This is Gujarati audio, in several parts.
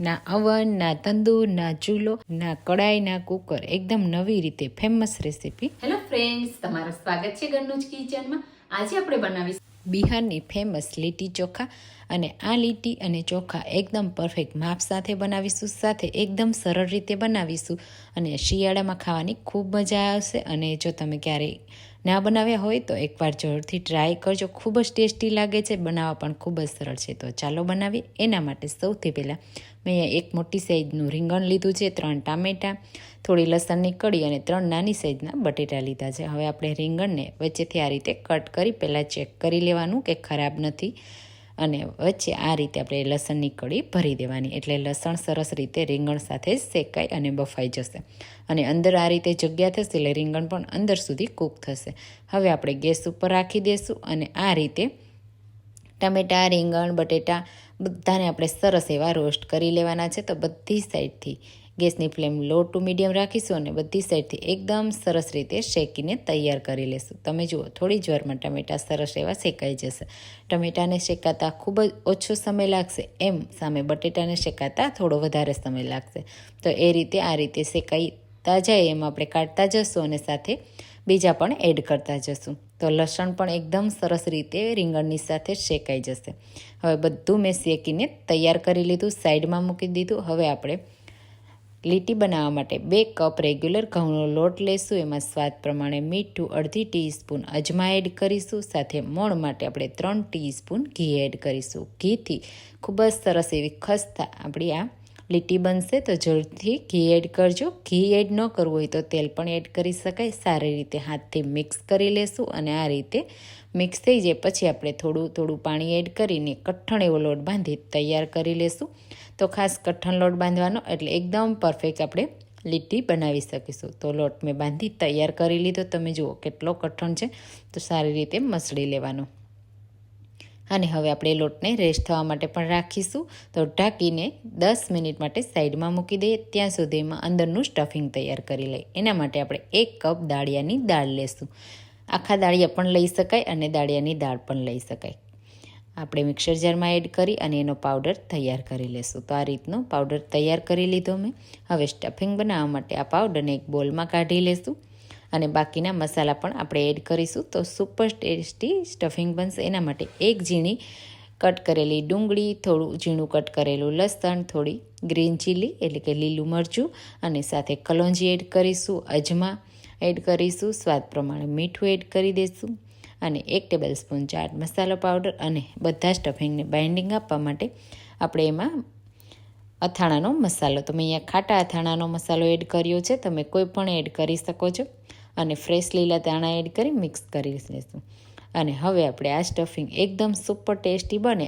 ના અવન ના તંદૂર ના ચૂલો ના કડાઈ ના કુકર. એકદમ નવી રીતે ફેમસ રેસીપી હેલો ફ્રેન્ડ્સ તમારું સ્વાગત છે ઘરનું જ કિચનમાં. આજે આપણે બનાવીશું બિહારની ફેમસ લીટી ચોખા અને આ લીટી અને ચોખા એકદમ પરફેક્ટ માપ સાથે બનાવીશું સાથે એકદમ સરળ રીતે બનાવીશું અને શિયાળામાં ખાવાની ખૂબ મજા આવશે અને જો તમે ક્યારેય ના બનાવ્યા હોય તો એકવાર જરૂરથી ટ્રાય કરજો. ખૂબ જ ટેસ્ટી લાગે છે. બનાવવા પણ ખૂબ જ સરળ છે. તો ચાલો બનાવીએ. એના માટે સૌથી પહેલાં મેં અહીંયા એક મોટી સાઇઝનું રીંગણ લીધું છે, ત્રણ ટામેટાં, થોડી લસણની કડી અને ત્રણ નાની સાઇઝના બટેટા લીધા છે. હવે આપણે રીંગણને વચ્ચેથી આ રીતે કટ કરી પહેલાં ચેક કરી લેવાનું કે ખરાબ નથી. અને વચ્ચે આ રીતે આપણે લસણની કળી ભરી દેવાની. એટલે લસણ સરસ રીતે રીંગણ સાથે શેકાઈ અને બફાઈ જશે. અને અંદર આ રીતે જગ્યા થશે એટલે રીંગણ પણ અંદર સુધી કૂક થશે. હવે આપણે ગેસ ઉપર રાખી દઈશું અને આ રીતે ટમેટાં, રીંગણ, બટેટા બધાને આપણે સરસ એવા રોસ્ટ કરી લેવાના છે. તો બધી સાઈડથી ગેસની ફ્લેમ લો ટુ મીડિયમ રાખીશું અને બધી સાઈડથી એકદમ સરસ રીતે શેકીને તૈયાર કરી લેશું. તમે જુઓ, થોડી જ વારમાં ટમેટાં સરસ એવા શેકાઈ જશે. ટમેટાને શેકાતા ખૂબ જ ઓછો સમય લાગશે. એમ સામે બટેટાને શેકાતા થોડો વધારે સમય લાગશે. તો એ રીતે આ રીતે શેકાઈતા જાય એમ આપણે કાઢતા જશું અને સાથે બીજા પણ એડ કરતા જશું. તો લસણ પણ એકદમ સરસ રીતે રીંગણની સાથે શેકાઈ જશે. હવે બધું મેં શેકીને તૈયાર કરી લીધું, સાઈડમાં મૂકી દીધું. હવે આપણે લીટી બનાવવા માટે બે કપ રેગ્યુલર ઘઉંનો લોટ લેશું. એમાં સ્વાદ પ્રમાણે મીઠું અડધી ટીસ્પૂન અજમા એડ કરીશું. સાથે મોણ માટે આપણે ત્રણ ટીસ્પૂન ઘી એડ કરીશું. ઘીથી ખૂબ જ સરસ એવી ખસ્તા આપણી આ લીટી બનશે. તો જરૂરથી ઘી એડ કરજો. ઘી એડ ન કરવું હોય તો તેલ પણ એડ કરી શકાય. સારી રીતે હાથથી મિક્સ કરી લેશું અને આ રીતે મિક્સ થઈ જાય પછી આપણે થોડું થોડું પાણી એડ કરીને કઠણ એવો લોટ બાંધી તૈયાર કરી લેશું. તો ખાસ કઠણ લોટ બાંધવાનો એટલે એકદમ પરફેક્ટ આપણે લીટી બનાવી શકીશું. તો લોટ મેં બાંધી તૈયાર કરી લીધો. તમે જુઓ કેટલો કઠણ છે. તો સારી રીતે મસળી લેવાનો. અને હવે આપણે લોટને રેસ્ટ થવા માટે પણ રાખીશું. તો ઢાંકીને દસ મિનિટ માટે સાઈડમાં મૂકી દઈએ. ત્યાં સુધીમાં અંદરનું સ્ટફિંગ તૈયાર કરી લઈએ. એના માટે આપણે એક કપ દાળિયાની દાળ લેશું. આખા દાળિયા પણ લઈ શકાય અને દાળિયાની દાળ પણ લઈ શકાય. આપણે મિક્સર જારમાં એડ કરી અને એનો પાવડર તૈયાર કરી લેશું. તો આ રીતનો પાવડર તૈયાર કરી લીધો મેં. હવે સ્ટફિંગ બનાવવા માટે આ પાવડરને એક બોલમાં કાઢી લેશું અને બાકીના મસાલા પણ આપણે એડ કરીશું. તો સુપર ટેસ્ટી સ્ટફિંગ બનશે. એના માટે એક ઝીણી કટ કરેલી ડુંગળી, થોડું ઝીણું કટ કરેલું લસણ, થોડી ગ્રીન ચીલી એટલે કે લીલું મરચું અને સાથે કલોંજી એડ કરીશું, અજમા એડ કરીશું, સ્વાદ પ્રમાણે મીઠું એડ કરી દઈશું અને એક ટેબલ સ્પૂન ચાટ મસાલો પાવડર અને બધા સ્ટફિંગને બાઇન્ડિંગ આપવા માટે આપણે એમાં અથાણાનો મસાલો, તમે અહીંયા ખાટા અથાણાનો મસાલો એડ કર્યો છે, તમે કોઈ પણ એડ કરી શકો છો. અને ફ્રેશ લીલા દાણા એડ કરી મિક્સ કરી લઈશું અને હવે આપણે આ સ્ટફિંગ એકદમ સુપર ટેસ્ટી બને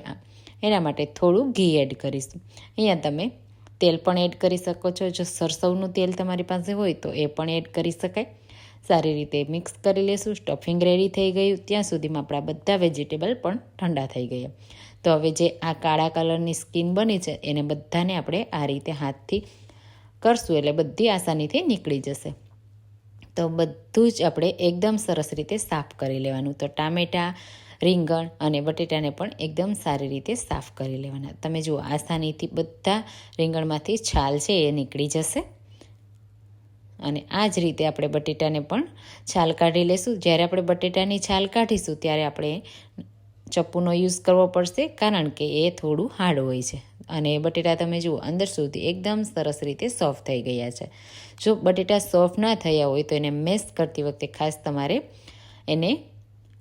એના માટે થોડું ઘી એડ કરીશું. અહીંયા તમે તેલ પણ એડ કરી શકો છો. જો સરસવનું તેલ તમારી પાસે હોય તો એ પણ એડ કરી શકાય. સારી રીતે મિક્સ કરી લેશું સ્ટફિંગ રેડી થઈ ગયું. ત્યાં સુધીમાં આપણા બધા વેજીટેબલ પણ ઠંડા થઈ ગયા. તો હવે જે આ કાળા કલરની સ્કીન બની છે, એને બધાને આપણે આ રીતે હાથથી કરશું એટલે બધી આસાનીથી નીકળી જશે. તો બધું જ આપણે એકદમ સરસ રીતે સાફ કરી લેવાનું. તો ટામેટાં, રીંગણ અને બટેટાને પણ એકદમ સારી રીતે સાફ કરી લેવાના. તમે જુઓ, આસાનીથી બધા રીંગણમાંથી છાલ છે એ નીકળી જશે. અને આ જ રીતે આપણે બટેટાને પણ છાલ કાઢી લેશું. જ્યારે આપણે બટેટાની છાલ કાઢીશું, ત્યારે આપણે ચપ્પુનો યુઝ કરવો પડશે, કારણ કે એ થોડું હાર્ડ હોય છે. અને બટેટા તમે જુઓ, અંદર સુધી એકદમ સરસ રીતે સોફ્ટ થઈ ગયા છે. જો બટેટા સોફ્ટ ના થયા હોય, તો એને મેશ કરતી વખતે ખાસ તમારે એને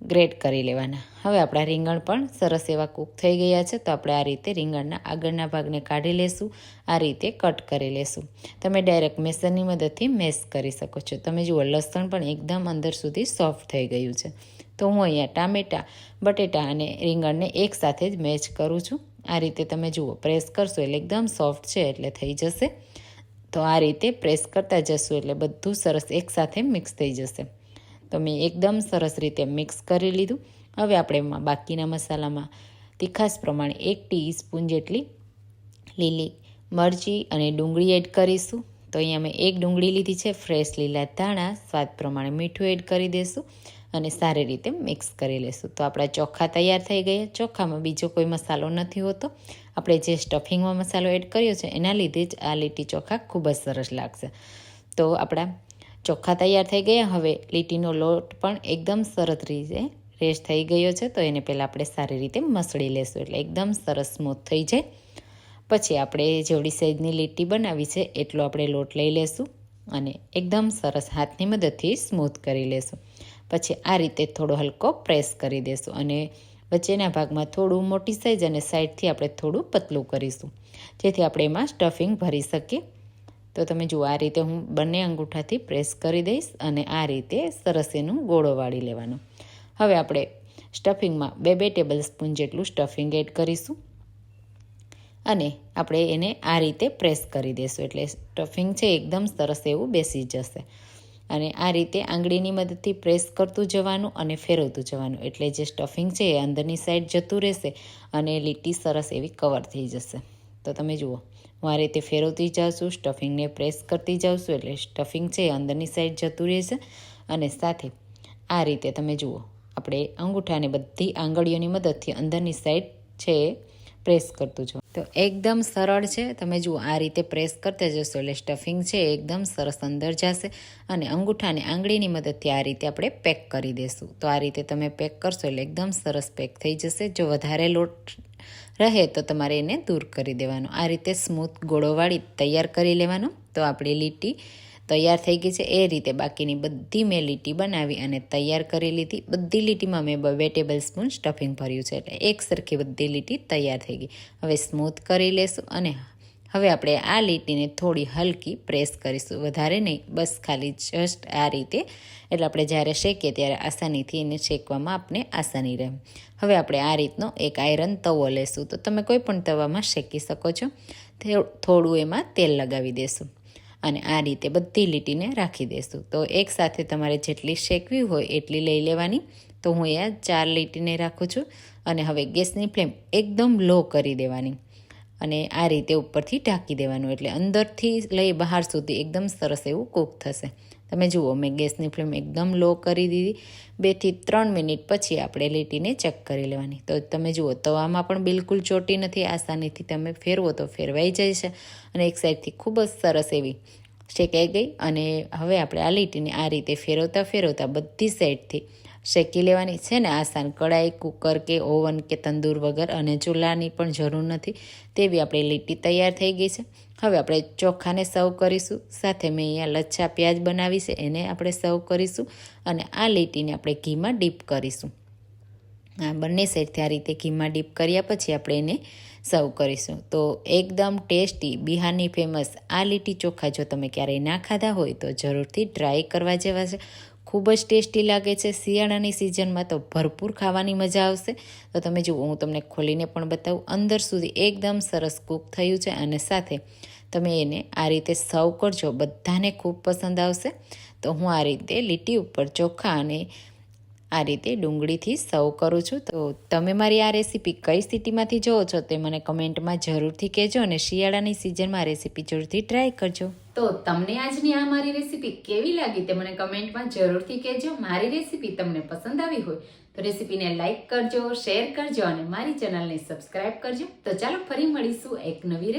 ગ્રેટ કરી લેવાના. હવે આપણા રીંગણ પણ સરસ એવા કૂક થઈ ગયા છે, તો આપણે આ રીતે રીંગણના આગળના ભાગને કાઢી લેશું, આ રીતે કટ કરી લેશું. તમે ડાયરેક્ટ મેસરની મદદથી મેશ કરી શકો છો. તમે જુઓ, લસણ પણ એકદમ અંદર સુધી સોફ્ટ થઈ ગયું છે. તો હું અહીંયા ટામેટાં, બટેટા અને રીંગણને એકસાથે જ મેચ કરું છું. આ રીતે તમે જુઓ, પ્રેસ કરશો એટલે એકદમ સોફ્ટ છે, એટલે થઈ જશે. તો આ રીતે પ્રેસ કરતા જશું એટલે બધું સરસ એકસાથે મિક્સ થઈ જશે. તો મેં એકદમ સરસ રીતે મિક્સ કરી લીધું. હવે આપણે એમાં બાકીના મસાલામાં તીખાસ પ્રમાણે એક ટીસ્પૂન જેટલી લીલી મરચી અને ડુંગળી એડ કરીશું. તો અહીંયા મેં એક ડુંગળી લીધી છે, ફ્રેશ લીલા ધાણા, સ્વાદ પ્રમાણે મીઠું એડ કરી દઈશું અને સારી રીતે મિક્સ કરી લેશું. તો આપણા ચોખા તૈયાર થઈ ગયા. ચોખામાં બીજો કોઈ મસાલો નથી હોતો. આપણે જે સ્ટફિંગમાં મસાલો એડ કર્યો છે, એના લીધે જ આ લીટી ચોખા ખૂબ જ સરસ લાગશે. તો આપણા ચોખ્ખા તૈયાર થઈ ગયા. હવે લીટીનો લોટ પણ એકદમ સરસ રીતે રેશ થઈ ગયો છે, તો એને પહેલાં આપણે સારી રીતે મસળી લેશું. એટલે એકદમ સરસ સ્મૂથ થઈ જાય. પછી આપણે જેવડી સાઈઝની લીટી બનાવી છે, એટલો આપણે લોટ લઈ લેશું અને એકદમ સરસ હાથની મદદથી સ્મૂથ કરી લેશું. પછી આ રીતે થોડો હલકો પ્રેસ કરી દેશું અને વચ્ચેના ભાગમાં થોડું મોટી સાઈઝ અને સાઈડથી આપણે થોડું પતલું કરીશું, જેથી આપણે એમાં સ્ટફિંગ ભરી શકીએ. તો તમે જુઓ, આ રીતે હું બંને અંગૂઠાથી પ્રેસ કરી દઈશ અને આ રીતે સરસ એનું ગોળો વાળી લેવાનો. હવે આપણે સ્ટફિંગમાં બે બે ટેબલ સ્પૂન જેટલું સ્ટફિંગ એડ કરીશું અને આપણે એને આ રીતે પ્રેસ કરી દઈશું. એટલે સ્ટફિંગ છે એકદમ સરસ એવું બેસી જશે. અને આ રીતે આંગળીની મદદથી પ્રેસ કરતું જવાનું અને ફેરવતું જવાનું. એટલે જે સ્ટફિંગ છે એ અંદરની સાઈડ જતું રહેશે અને લીટી સરસ એવી કવર થઈ જશે. તો તમે જુઓ. હું આ રીતે ફેરવતી જાઉં સ્ટફિંગને પ્રેસ કરતી જાઉં છું એટલે સ્ટફિંગ છે અંદરની સાઈડ જતું રહેશે. અને સાથે આ રીતે તમે જુઓ, આપણે અંગૂઠાને બધી આંગળીઓની મદદથી અંદરની સાઈડ છે પ્રેસ કરતું છું તો એકદમ સરળ છે, તમે જુઓ, આ રીતે પ્રેસ કરતા જશો, એટલે સ્ટફિંગ છે એકદમ સરસ અંદર જશે. અને અંગૂઠાને આંગળીની મદદથી આ રીતે આપણે પેક કરી દેશું. તો આ રીતે તમે પેક કરશો એટલે એકદમ સરસ પેક થઈ જશે. જો વધારે લોટ રહે તો તમારે એને દૂર કરી દેવાનો. આ રીતે સ્મૂથ ગોળોવાળી તૈયાર કરી લેવાનો. તો આપણી લીટી તૈયાર થઈ ગઈ છે. એ રીતે બાકીની બધી મેં લીટી બનાવી અને તૈયાર કરી લીધી. બધી લીટીમાં મેં બે ટેબલ સ્પૂન સ્ટફિંગ ભર્યું છે. એટલે એક સરખી બધી લીટી તૈયાર થઈ ગઈ. હવે સ્મૂથ કરી લેશું અને હવે આપણે આ લીટીને થોડી હલકી પ્રેસ કરીશું. વધારે નહીં, બસ ખાલી જસ્ટ આ રીતે. એટલે આપણે જ્યારે શેકીએ ત્યારે આસાનીથી એને શેકવામાં આપણે આસાની રહે. હવે આપણે આ રીતનો એક આયરન તવો લેશું. તો તમે કોઈ પણ તવામાં શેકી શકો છો. થોડું એમાં તેલ લગાવી દેશું. અને આ રીતે બધી લીટીને રાખી દેશું. તો એક સાથે તમારે જેટલી શેકવી હોય એટલી લઈ લેવાની. તો હું એ ચાર લીટીને રાખું છું. અને હવે ગેસની ફ્લેમ એકદમ લો કરી દેવાની. અને આ રીતે ઉપરથી ઢાંકી દેવાનું એટલે અંદરથી લઈ બહાર સુધી એકદમ સરસ એવું કૂક થશે. તમે જુઓ, મેં ગેસની ફ્લેમ એકદમ લો કરી દીધી. બેથી ત્રણ મિનિટ પછી આપણે લીટીને ચેક કરી લેવાની. તો તમે જુઓ, તવામાં પણ બિલકુલ ચોટી નથી, આસાનીથી તમે ફેરવો તો ફેરવાઈ જાય છે. અને એક સાઈડથી ખૂબ જ સરસ એવી શેકાઈ ગઈ. અને હવે આપણે આ લીટીને આ રીતે ફેરવતા ફેરવતા બધી સાઈડથી શેકી લેવાની છે ને આસાન કડાઈ કુકર કે ઓવન કે તંદૂર વગર અને ચૂલાની પણ જરૂર નથી. તેવી આપણી લીટી તૈયાર થઈ ગઈ છે. હવે આપણે ચોખાને સર્વ કરીશું. સાથે મેં અહીંયા લચ્છા પ્યાજ બનાવી છે, એને આપણે સર્વ કરીશું અને આ લીટીને આપણે ઘીમાં ડીપ કરીશું. આ બંને સાઈડથી આ રીતે ઘીમાં ડીપ કર્યા પછી આપણે એને સર્વ કરીશું. તો એકદમ ટેસ્ટી, બિહારની ફેમસ આ લીટી ચોખા જો તમે ક્યારેય ના ખાધા હોય તો જરૂરથી ટ્રાય કરવા જેવા છે. ખૂબ જ ટેસ્ટી લાગે છે. શિયાળાની સિઝનમાં તો ભરપૂર ખાવાની મજા આવશે. તો તમે જુઓ, હું તમને ખોલીને પણ બતાવું. અંદર સુધી એકદમ સરસ કૂક થયું છે અને સાથે તમે એને આ રીતે સર્વ કરજો. બધાને ખૂબ પસંદ આવશે. તો હું આ રીતે લીટી ઉપર ચોખા અને આ રીતે ડુંગળીથી સર્વ કરું છું. તો તમે મારી આ રેસીપી કઈ સ્થિતિમાંથી જોવો છો તે મને કમેન્ટમાં જરૂરથી કહેજો અને શિયાળાની સિઝનમાં રેસીપી જરૂરથી ટ્રાય કરજો. તો તમને આજની આ મારી રેસીપી કેવી લાગી તે મને કમેન્ટમાં જરૂરથી કહેજો. મારી રેસીપી તમને પસંદ આવી હોય તો રેસીપીને લાઇક કરજો, શેર કરજો અને મારી ચેનલને સબસ્ક્રાઇબ કરજો. તો ચાલો ફરી મળીશું એક નવી